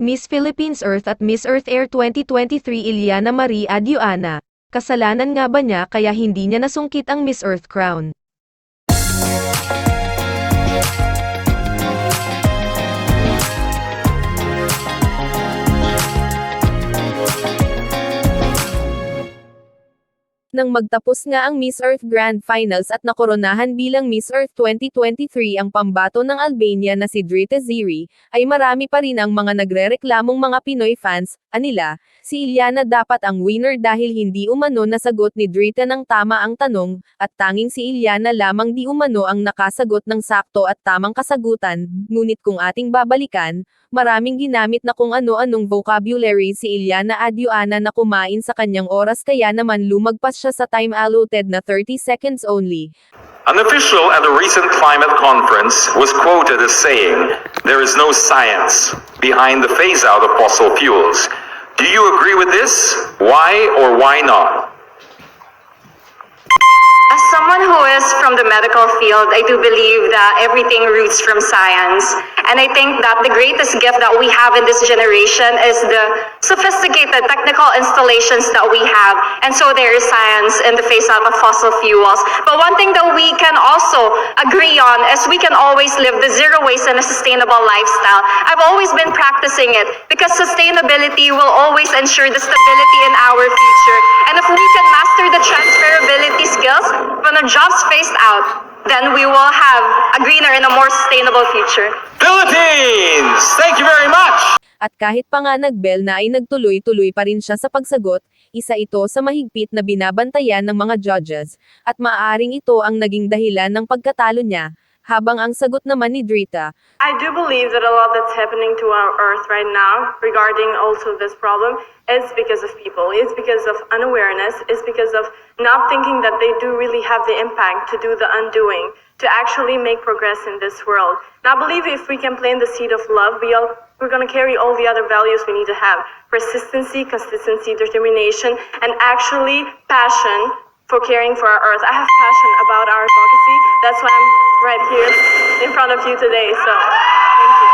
Miss Philippines Earth at Miss Earth Air 2023 Iliana Marie Adioana. Kasalanan nga ba niya kaya hindi niya nasungkit ang Miss Earth crown? Nang magtapos nga ang Miss Earth Grand Finals at nakoronahan bilang Miss Earth 2023 ang pambato ng Albania na si Drita Ziri, ay marami pa rin ang mga nagrereklamong mga Pinoy fans, anila, si Iliana dapat ang winner dahil hindi umano nasagot ni Drita ng tama ang tanong, at tanging si Iliana lamang di umano ang nakasagot ng sakto at tamang kasagutan, ngunit kung ating babalikan, maraming ginamit na kung ano-anong vocabulary si Iliana Adioana na kumain sa kanyang oras kaya naman lumagpas siya sa time allotted na 30 seconds only. An official at a recent climate conference was quoted as saying, There is no science behind the phase out of fossil fuels. Do you agree with this? Why or why not? From the medical field, I do believe that everything roots from science. And I think that the greatest gift that we have in this generation is the sophisticated technical installations that we have. And so there is science in the face of fossil fuels. But one thing that we can also agree on is we can always live the zero waste and a sustainable lifestyle. I've always been practicing it because sustainability will always ensure the stability in our future. Sustainable future. Philippines! Thank you very much! At kahit pa nga nagbel na ay nagtuloy-tuloy pa rin siya sa pagsagot, isa ito sa mahigpit na binabantayan ng mga judges, at maaring ito ang naging dahilan ng pagkatalo niya, habang ang sagot naman ni Drita, I do believe that a lot that's happening to our earth right now regarding also this problem is because of people. It's because of unawareness. It's because of not thinking that they do really have the impact to do the undoing, to actually make progress in this world. And I believe if we can plant the seed of love, we all, we're going to carry all the other values we need to have. Persistency, consistency, determination, and actually passion for caring for our earth. I have passion about our advocacy. That's why I'm right here in front of you today. So, thank you.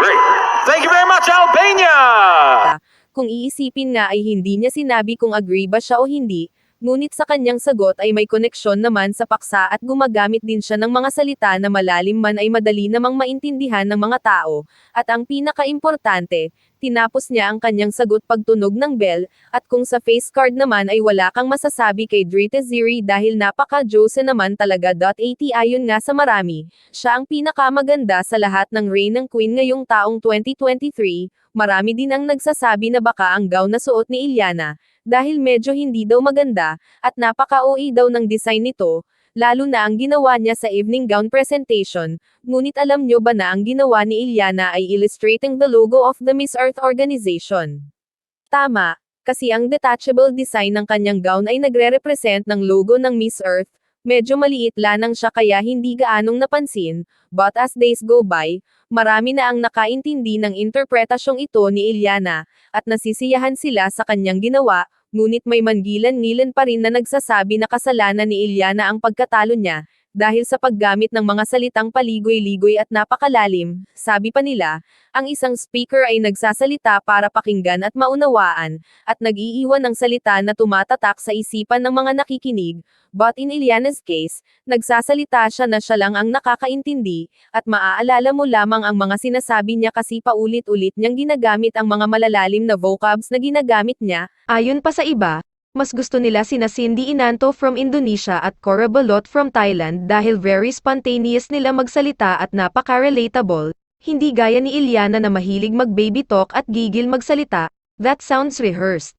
Great. Thank you very much, Albania! kung iisipin nga ay hindi niya sinabi kung agree ba siya o hindi, ngunit sa kanyang sagot ay may koneksyon naman sa paksa at gumagamit din siya ng mga salita na malalim man ay madali namang maintindihan ng mga tao, at ang pinaka-importante, tinapos niya ang kanyang sagot pagtunog ng bell, at kung sa face card naman ay wala kang masasabi kay Drita Ziri dahil napaka-Jose naman talaga. At ayon nga sa marami, siya ang pinakamaganda sa lahat ng reign ng Queen ngayong taong 2023, marami din ang nagsasabi na baka ang gown na suot ni Iliana, dahil medyo hindi daw maganda, at napaka-OA daw ng design nito, lalo na ang ginawa niya sa evening gown presentation, ngunit alam nyo ba na ang ginawa ni Iliana ay illustrating the logo of the Miss Earth organization? Tama, kasi ang detachable design ng kanyang gown ay nagre-represent ng logo ng Miss Earth, medyo maliit lanang siya kaya hindi gaanong napansin, but as days go by, marami na ang nakaintindi ng interpretasyong ito ni Iliana, at nasisiyahan sila sa kanyang ginawa, ngunit may mangilan-ngilan pa rin na nagsasabi na kasalanan ni Iliana ang pagkatalo niya, dahil sa paggamit ng mga salitang paligoy-ligoy at napakalalim, sabi pa nila, ang isang speaker ay nagsasalita para pakinggan at maunawaan, at nag-iiwan ng salita na tumatatak sa isipan ng mga nakikinig, but in Iliana's case, nagsasalita siya na siya lang ang nakakaintindi, at maaalala mo lamang ang mga sinasabi niya kasi paulit-ulit niyang ginagamit ang mga malalalim na vocabs na ginagamit niya, ayon pa sa iba, mas gusto nila sina Cindy Inanto from Indonesia at Cora Balot from Thailand dahil very spontaneous nila magsalita at napaka-relatable, hindi gaya ni Iliana na mahilig mag-baby talk at gigil magsalita, that sounds rehearsed.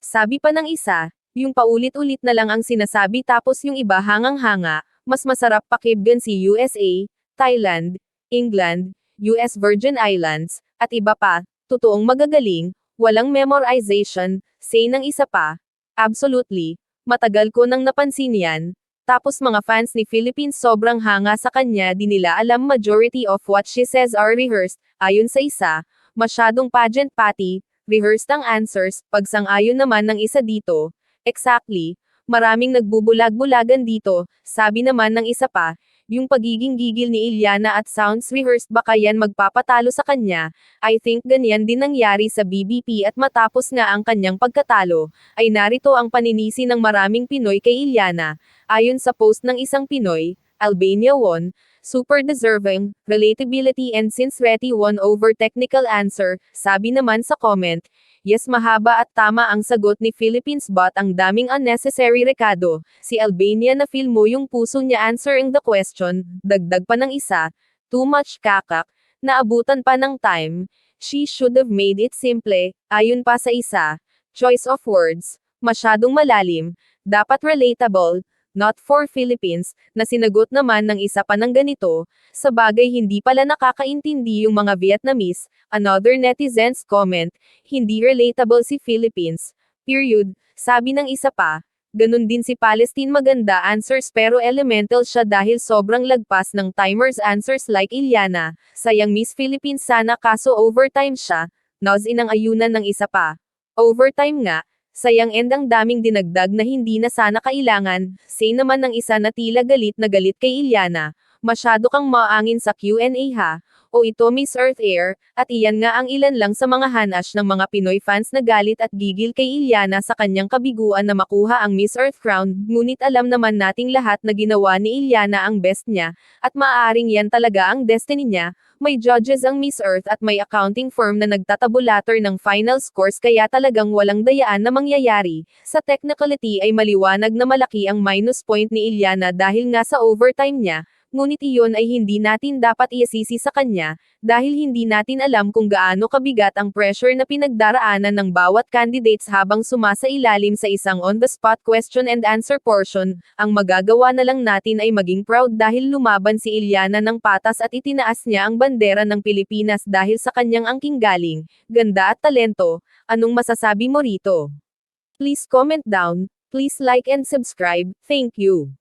Sabi pa ng isa, yung paulit-ulit na lang ang sinasabi tapos yung iba hangang-hanga, mas masarap pakibgan si USA, Thailand, England, US Virgin Islands, at iba pa, totoong magagaling, walang memorization, say ng isa pa, Absolutely. Matagal ko nang napansin yan. Tapos mga fans ni Philippines sobrang hanga sa kanya di nila alam majority of what she says are rehearsed, ayon sa isa, masyadong pageant pati, rehearsed ang answers, pagsang-ayon naman ng isa dito, exactly, maraming nagbubulag-bulagan dito, sabi naman ng isa pa, Yung pagiging gigil ni Ilyana at sounds rehearsed baka yan magpapatalo sa kanya, I think ganyan din nangyari sa BBP at matapos nga ang kanyang pagkatalo, ay narito ang paninisi ng maraming Pinoy kay Ilyana, ayon sa post ng isang Pinoy, Albania won, super deserving, relatability and sincerity won over technical answer, sabi naman sa comment, Yes mahaba at tama ang sagot ni Philippines but ang daming unnecessary rekado, si Albania na feel mo yung puso niya answering the question, dagdag pa ng isa, too much kakak, naabutan pa ng time, she should have made it simple, ayon pa sa isa, choice of words, masyadong malalim, dapat relatable, not for Philippines, na sinagot naman ng isa pa ng ganito, sa bagay hindi pala nakakaintindi yung mga Vietnamese, another netizens comment, hindi relatable si Philippines, period, sabi ng isa pa, ganun din si Palestine maganda answers pero elemental siya dahil sobrang lagpas ng timers answers like Ilyana, sayang Miss Philippines sana kaso overtime siya, nose in ang ayunan ng isa pa. Overtime nga, sayang end ang daming dinagdag na hindi na sana kailangan, say naman ng isa na tila galit na galit kay Ilyana, masyado kang maangin sa Q&A ha, o ito Miss Earth Air, at iyan nga ang ilan lang sa mga hanash ng mga Pinoy fans na galit at gigil kay Ilyana sa kanyang kabiguan na makuha ang Miss Earth crown, ngunit alam naman nating lahat na ginawa ni Ilyana ang best niya, at maaaring yan talaga ang destiny niya, may judges ang Miss Earth at may accounting firm na nagtatabulator ng final scores kaya talagang walang dayaan na mangyayari. Sa technicality ay maliwanag na malaki ang minus point ni Ilyana dahil nga sa overtime niya, ngunit iyon ay hindi natin dapat iasisi sa kanya, dahil hindi natin alam kung gaano kabigat ang pressure na pinagdaraanan ng bawat candidates habang sumasailalim sa isang on-the-spot question and answer portion, ang magagawa na lang natin ay maging proud dahil lumaban si Ilyana ng patas at itinaas niya ang bandera ng Pilipinas dahil sa kanyang angking galing, ganda at talento, anong masasabi mo rito? Please comment down, please like and subscribe, thank you.